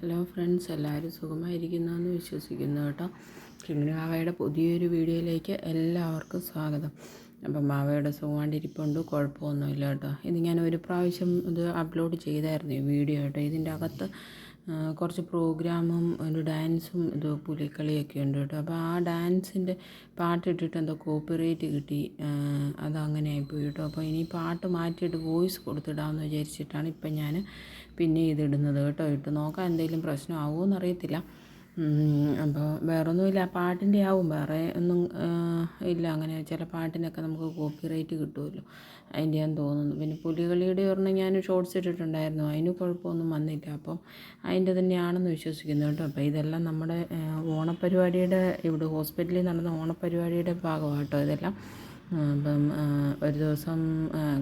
Hello friends എല്ലാവരും സുഖമായിരിക്കുന്നെന്ന് വിശ്വസിക്കുന്നു കേട്ടോ. കിങ്ങിണി മാവയുടെ പുതിയൊരു വീഡിയോയിലേക്ക് എല്ലാവർക്കും സ്വാഗതം. അപ്പം മാവയുടെ സുഖമാണ്ടിരിപ്പുണ്ട് കുഴപ്പമൊന്നുമില്ല കേട്ടോ. ഇത് ഞാൻ ഒരു പ്രാവശ്യം ഇത് അപ്ലോഡ് ചെയ്തായിരുന്നു ഈ വീഡിയോ കേട്ടോ. ഇതിന്റെ അകത്ത് കുറച്ച് പ്രോഗ്രാമും ഒരു ഡാൻസും ഇത് പുലിക്കളിയൊക്കെ ഉണ്ട് കേട്ടോ. അപ്പോൾ ആ ഡാൻസിന്റെ പാട്ടിട്ടിട്ട് എന്തോ കോപ്പിറൈറ്റ് കിട്ടി അതങ്ങനെ ആയിപ്പോയി കേട്ടോ. അപ്പോൾ ഇനി പാട്ട് മാറ്റിയിട്ട് വോയിസ് കൊടുത്തിടാമെന്ന് വിചാരിച്ചിട്ടാണ് ഇപ്പം ഞാൻ പിന്നെ ഇതിടുന്നത് കേട്ടോ. ഇട്ട് നോക്കാൻ എന്തെങ്കിലും പ്രശ്നമാവുമോ എന്നറിയത്തില്ല. ഉം, അപ്പോൾ വേറൊന്നുമില്ല. പാട്ടിന്റെ ആവും. വേറെ ഒന്നും ഇല്ല. അങ്ങനെ ചില പാട്ടിനൊക്കെ നമുക്ക് കോപ്പി കോപ്പിറൈറ്റ് കിട്ടുമല്ലോ. അതിന്റെയാന്ന് തോന്നുന്നു. പിന്നെ പുലികളിയുടെ ഒരെണ്ണം ഞാൻ ഷോർട്സ് ഇട്ടിട്ടുണ്ടായിരുന്നു. അതിന് കുഴപ്പമൊന്നും വന്നില്ല. അപ്പം അതിന്റെ തന്നെയാണെന്ന് വിശ്വസിക്കുന്നു കേട്ടോ. അപ്പോൾ ഇതെല്ലാം നമ്മുടെ ഓണപ്പരിപാടിയുടെ ഇവിടെ ഹോസ്പിറ്റലിൽ നടന്ന ഓണപ്പരിപാടിയുടെ ഭാഗമാണ് കേട്ടോ ഇതെല്ലാം. അപ്പം ഒരു ദിവസം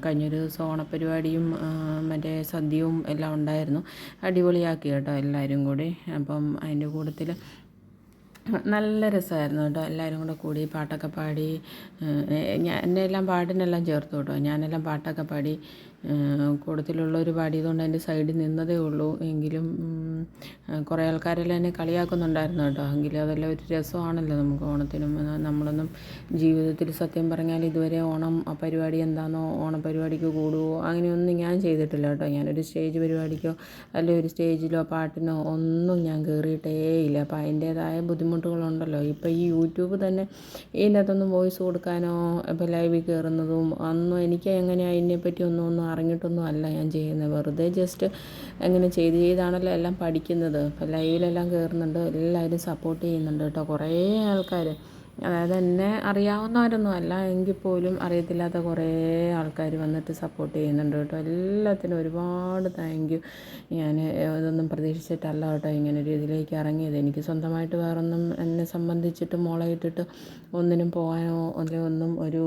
കഴിഞ്ഞൊരു ദിവസം ഓണപ്പരിപാടിയും മറ്റേ സദ്യയും എല്ലാം ഉണ്ടായിരുന്നു. അടിപൊളിയാക്കി കേട്ടോ എല്ലാവരും കൂടി. അപ്പം അതിന്റെ കൂട്ടത്തിൽ നല്ല രസമായിരുന്നു കേട്ടോ. എല്ലാവരും കൂടെ കൂടി പാട്ടൊക്കെ പാടി ഞാൻ എന്നെ എല്ലാം പാട്ടിനെല്ലാം ചേർത്തു കേട്ടോ. ഞാനെല്ലാം പാട്ടൊക്കെ പാടി കൂട്ടത്തിലുള്ളവർ പാടിയതുകൊണ്ട് അതിന്റെ സൈഡിൽ നിന്നതേ ഉള്ളൂ. എങ്കിലും കുറേ ആൾക്കാരെല്ലാം എന്നെ കളിയാക്കുന്നുണ്ടായിരുന്നു കേട്ടോ. എങ്കിലും അതെല്ലാം ഒരു രസമാണല്ലോ നമുക്ക് ഓണത്തിനും. നമ്മളൊന്നും ജീവിതത്തിൽ സത്യം പറഞ്ഞാൽ ഇതുവരെ ഓണം ആ പരിപാടി എന്താണെന്നോ ഓണപരിപാടിക്ക് കൂടുവോ അങ്ങനെയൊന്നും ഞാൻ ചെയ്തിട്ടില്ല കേട്ടോ. ഞാനൊരു സ്റ്റേജ് പരിപാടിക്കോ അല്ലെങ്കിൽ ഒരു സ്റ്റേജിലോ പാട്ടിനോ ഒന്നും ഞാൻ കയറിയിട്ടേ ഇല്ല. അപ്പോൾ അതിന്റേതായ ബുദ്ധിമുട്ടുകളുണ്ടല്ലോ. ഇപ്പോൾ ഈ യൂട്യൂബ് തന്നെ ഇതിനകത്തൊന്നും വോയിസ് കൊടുക്കാനോ ഇപ്പോൾ ലൈവിൽ കയറുന്നതും അന്നും എനിക്ക് എങ്ങനെ അതിനെപ്പറ്റി ഒന്നും ഒന്നും അറിഞ്ഞിട്ടൊന്നും അല്ല ഞാൻ ചെയ്യുന്നത്. വെറുതെ ജസ്റ്റ് അങ്ങനെ ചെയ്ത് ചെയ്താണല്ലോ എല്ലാം പഠിക്കുന്നത്. ഇപ്പോൾ ലൈവിലെല്ലാം കയറുന്നുണ്ട് എല്ലാവരും സപ്പോർട്ട് ചെയ്യുന്നുണ്ട് കേട്ടോ. കുറേ ആൾക്കാർ അതായത് എന്നെ അറിയാവുന്നവരൊന്നും അല്ല എങ്കിൽ പോലും അറിയത്തില്ലാത്ത കുറേ ആൾക്കാർ വന്നിട്ട് സപ്പോർട്ട് ചെയ്യുന്നുണ്ട് കേട്ടോ. എല്ലാത്തിനും ഒരുപാട് താങ്ക് യു ഞാൻ ഇതൊന്നും പ്രതീക്ഷിച്ചിട്ടല്ല കേട്ടോ ഇങ്ങനെ ഒരു ഇതിലേക്ക് ഇറങ്ങിയത്. എനിക്ക് സ്വന്തമായിട്ട് വേറൊന്നും എന്നെ സംബന്ധിച്ചിട്ട് മോളെ ഇട്ടിട്ട് ഒന്നിനും പോകാനോ അല്ലെങ്കിൽ ഒന്നും ഒരു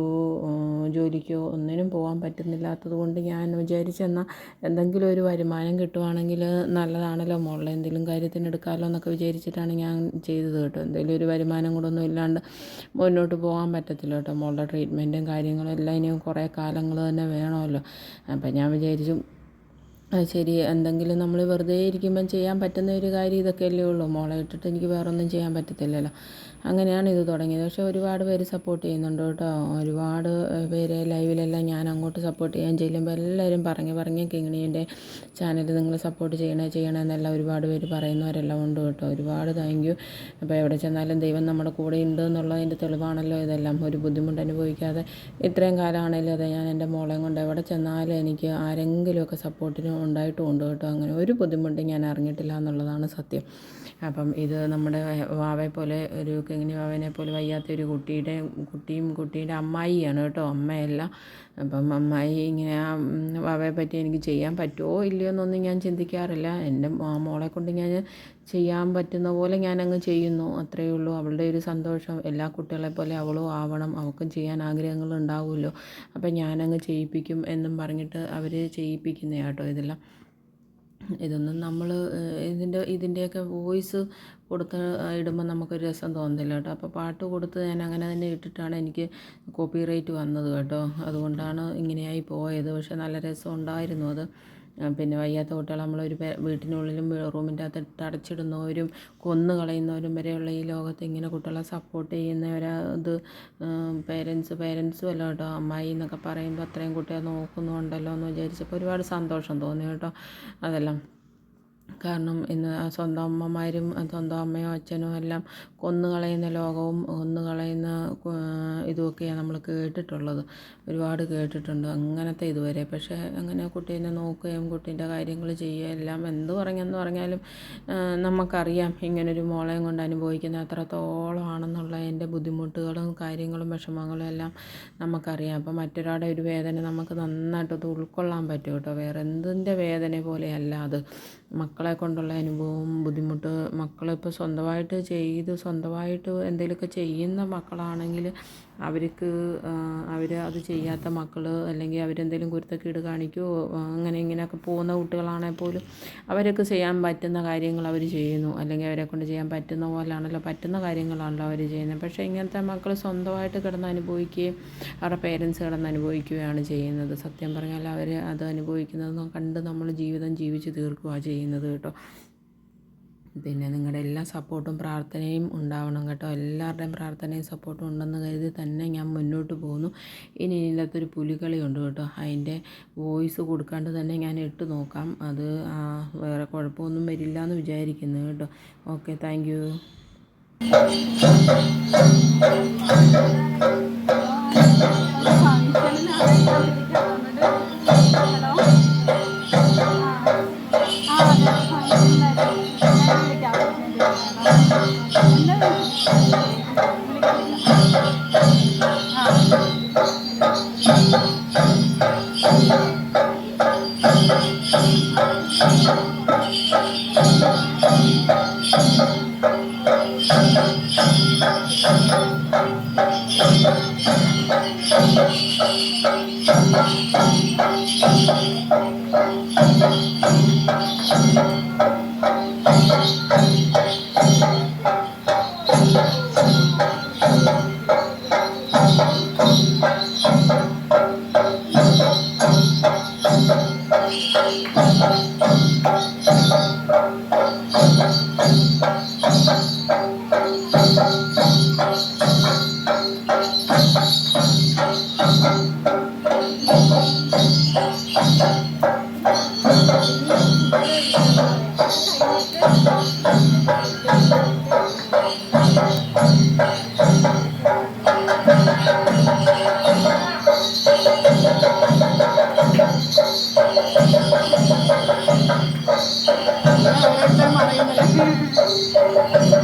ജോലിക്കോ ഒന്നിനും പോകാൻ പറ്റുന്നില്ലാത്തത് കൊണ്ട് ഞാൻ വിചാരിച്ചെന്നാൽ എന്തെങ്കിലും ഒരു വരുമാനം കിട്ടുവാണെങ്കിൽ നല്ലതാണല്ലോ. മോളെ എന്തെങ്കിലും കാര്യത്തിന് എടുക്കാമല്ലോ എന്നൊക്കെ വിചാരിച്ചിട്ടാണ് ഞാൻ ചെയ്തത് കേട്ടോ. എന്തെങ്കിലും ഒരു വരുമാനം കൂടെ ഒന്നും ഇല്ലാണ്ട് മുന്നോട്ട് പോകാൻ പറ്റത്തില്ല കേട്ടോ. മോളുടെ ട്രീറ്റ്മെന്റും കാര്യങ്ങളും എല്ലാം ഇനിയും കുറേ കാലങ്ങൾ തന്നെ വേണമല്ലോ. അപ്പം ഞാൻ വിചാരിച്ചു ശരി. എന്തെങ്കിലും നമ്മൾ വെറുതെ ഇരിക്കുമ്പം ചെയ്യാൻ പറ്റുന്ന ഒരു കാര്യം ഇതൊക്കെയല്ലേ ഉള്ളൂ. മോളെ ഇട്ടിട്ട് എനിക്ക് വേറെ ഒന്നും ചെയ്യാൻ പറ്റത്തില്ലല്ലോ. അങ്ങനെയാണ് ഇത് തുടങ്ങിയത്. പക്ഷേ ഒരുപാട് പേര് സപ്പോർട്ട് ചെയ്യുന്നുണ്ട് കേട്ടോ. ഒരുപാട് പേര് ലൈവിലെല്ലാം ഞാൻ അങ്ങോട്ട് സപ്പോർട്ട് ചെയ്യാൻ ചെല്ലുമ്പോൾ എല്ലാവരും പറഞ്ഞ് പറഞ്ഞ് കിങ്ങിണീന്റെ ചാനൽ നിങ്ങൾ സപ്പോർട്ട് ചെയ്യണേ ചെയ്യണേ എന്നെല്ലാം ഒരുപാട് പേര് പറയുന്നവരെല്ലാം ഉണ്ട് കേട്ടോ. ഒരുപാട് താങ്ക് യു അപ്പോൾ എവിടെ ചെന്നാലും ദൈവം നമ്മുടെ കൂടെ ഉണ്ട് എന്നുള്ളതിന്റെ തെളിവാണല്ലോ ഇതെല്ലാം. ഒരു ബുദ്ധിമുട്ട് അനുഭവിക്കാതെ ഇത്രയും കാലമാണെങ്കിലും അതെ ഞാൻ എന്റെ മോളെയും കൊണ്ട് എവിടെ ചെന്നാലും എനിക്ക് ആരെങ്കിലുമൊക്കെ സപ്പോർട്ടിന് ഉണ്ടായിട്ടുമുണ്ട് കേട്ടോ? അങ്ങനെ ഒരു ബുദ്ധിമുട്ടും ഞാൻ അറിഞ്ഞിട്ടില്ല എന്നുള്ളതാണ് സത്യം. അപ്പം ഇത് നമ്മുടെ വാവയെ പോലെ ഒരു കിങ്ങിനി വാവനെ പോലെ വയ്യാത്ത ഒരു കുട്ടിയുടെ കുട്ടിയും കുട്ടിയുടെ അമ്മായിയാണ് കേട്ടോ. അമ്മയല്ല. അപ്പം അമ്മായി ഇങ്ങനെ വാവയെ പറ്റി എനിക്ക് ചെയ്യാൻ പറ്റുമോ ഇല്ലയോ എന്നൊന്നും ഞാൻ ചിന്തിക്കാറില്ല. എന്റെ മോളെ കൊണ്ട് ഞാൻ ചെയ്യാൻ പറ്റുന്ന പോലെ ഞാനങ്ങ് ചെയ്യുന്നു. അത്രയേ ഉള്ളൂ. അവളുടെ ഒരു സന്തോഷം. എല്ലാ കുട്ടികളെ പോലെ അവളും ആവണം. അവൾക്കും ചെയ്യാൻ ആഗ്രഹങ്ങൾ ഉണ്ടാവുമല്ലോ. അപ്പം ഞാനങ്ങ് ചെയ്യിപ്പിക്കും എന്നും പറഞ്ഞിട്ട് അവർ ചെയ്യിപ്പിക്കുന്ന കേട്ടോ ഇതെല്ലാം ഇതൊന്നും നമ്മൾ ഇതിന്റെ ഇതിന്റെയൊക്കെ വോയിസ് കൊടുത്ത് ഇടുമ്പോൾ നമുക്കൊരു രസം തോന്നുന്നില്ല കേട്ടോ. അപ്പോൾ പാട്ട് കൊടുത്ത് ഞാൻ അങ്ങനെ തന്നെ ഇട്ടിട്ടാണ് എനിക്ക് കോപ്പി റൈറ്റ് വന്നത് കേട്ടോ. അതുകൊണ്ടാണ് ഇങ്ങനെയായി പോയത്. പക്ഷേ നല്ല രസം ഉണ്ടായിരുന്നു അത്. പിന്നെ വയ്യാത്ത കുട്ടികൾ നമ്മളൊരു വീട്ടിനുള്ളിലും റൂമിന്റെ അകത്ത് അടച്ചിടുന്നവരും കൊന്നു കളയുന്നവരും വരെയുള്ള ഈ ലോകത്ത് ഇങ്ങനെ കുട്ടികളെ സപ്പോർട്ട് ചെയ്യുന്നവരാ ഇത് പേരൻസ് പേരൻസും അല്ല കേട്ടോ. അമ്മായി എന്നൊക്കെ പറയുമ്പോൾ അത്രയും കുട്ടിയെ നോക്കുന്നുണ്ടല്ലോ എന്ന് വിചാരിച്ചപ്പോൾ ഒരുപാട് സന്തോഷം തോന്നി കേട്ടോ. അതെല്ലാം. കാരണം ഇന്ന് സ്വന്തം അമ്മമാരും സ്വന്തം അമ്മയോ അച്ഛനോ എല്ലാം കൊന്നുകളയുന്ന ലോകവും കൊന്നുകളയുന്ന ഇതുമൊക്കെയാണ് നമ്മൾ കേട്ടിട്ടുള്ളത്. ഒരുപാട് കേട്ടിട്ടുണ്ട് അങ്ങനത്തെ ഇതുവരെ. പക്ഷേ അങ്ങനെ കുട്ടീനെ നോക്കുകയും കുട്ടീന്റെ കാര്യങ്ങൾ ചെയ്യുക എല്ലാം എന്ത് പറഞ്ഞെന്ന് പറഞ്ഞാലും നമുക്കറിയാം ഇങ്ങനൊരു മോളെയും കൊണ്ട് അനുഭവിക്കുന്ന എത്രത്തോളമാണെന്നുള്ള എന്റെ ബുദ്ധിമുട്ടുകളും കാര്യങ്ങളും വിഷമങ്ങളും എല്ലാം നമുക്കറിയാം. അപ്പോൾ മറ്റൊരാളുടെ ഒരു വേദന നമുക്ക് നന്നായിട്ട് ഉൾക്കൊള്ളാൻ പറ്റും കേട്ടോ. വേറെ എന്തിന്റെ വേദന പോലെയല്ല അത്. മക്കളെ കൊണ്ടുള്ള അനുഭവവും ബുദ്ധിമുട്ട് മക്കളിപ്പോൾ സ്വന്തമായിട്ട് ചെയ്ത് സ്വന്തമായിട്ട് എന്തെങ്കിലുമൊക്കെ ചെയ്യുന്ന മക്കളാണെങ്കിൽ അവർക്ക് അവർ അത് ചെയ്യാത്ത മക്കൾ അല്ലെങ്കിൽ അവരെന്തെങ്കിലും കുരുത്തക്കേട് കാണിക്കുമോ അങ്ങനെ ഇങ്ങനെയൊക്കെ പോകുന്ന കുട്ടികളാണെങ്കിൽ പോലും അവരൊക്കെ ചെയ്യാൻ പറ്റുന്ന കാര്യങ്ങൾ അവർ ചെയ്യുന്നു. അല്ലെങ്കിൽ അവരെ കൊണ്ട് ചെയ്യാൻ പറ്റുന്ന പോലാണല്ലോ പറ്റുന്ന കാര്യങ്ങളാണല്ലോ അവർ ചെയ്യുന്നത്. പക്ഷേ ഇങ്ങനത്തെ മക്കൾ സ്വന്തമായിട്ട് കിടന്ന് അനുഭവിക്കുകയും അവരുടെ പേരൻസ് കിടന്ന് അനുഭവിക്കുകയാണ് ചെയ്യുന്നത്. സത്യം പറഞ്ഞാൽ അവർ അത് അനുഭവിക്കുന്നത് കണ്ട് നമ്മൾ ജീവിതം ജീവിച്ച് തീർക്കുകയാണ് ചെയ്യുന്നത് കേട്ടോ. പിന്നെ നിങ്ങളുടെ എല്ലാ സപ്പോർട്ടും പ്രാർത്ഥനയും ഉണ്ടാവണം കേട്ടോ. എല്ലാവരുടെയും പ്രാർത്ഥനയും സപ്പോർട്ടും ഉണ്ടെന്ന് കരുതി തന്നെ ഞാൻ മുന്നോട്ട് പോകുന്നു. ഇനി ഇതിനകത്തൊരു പുലികളി ഉണ്ട് കേട്ടോ. അതിന്റെ വോയിസ് കൊടുക്കാണ്ട് തന്നെ ഞാൻ ഇട്ട് നോക്കാം. അത് വേറെ കുഴപ്പമൊന്നും വരില്ല എന്ന് വിചാരിക്കുന്നു കേട്ടോ. Okay thank you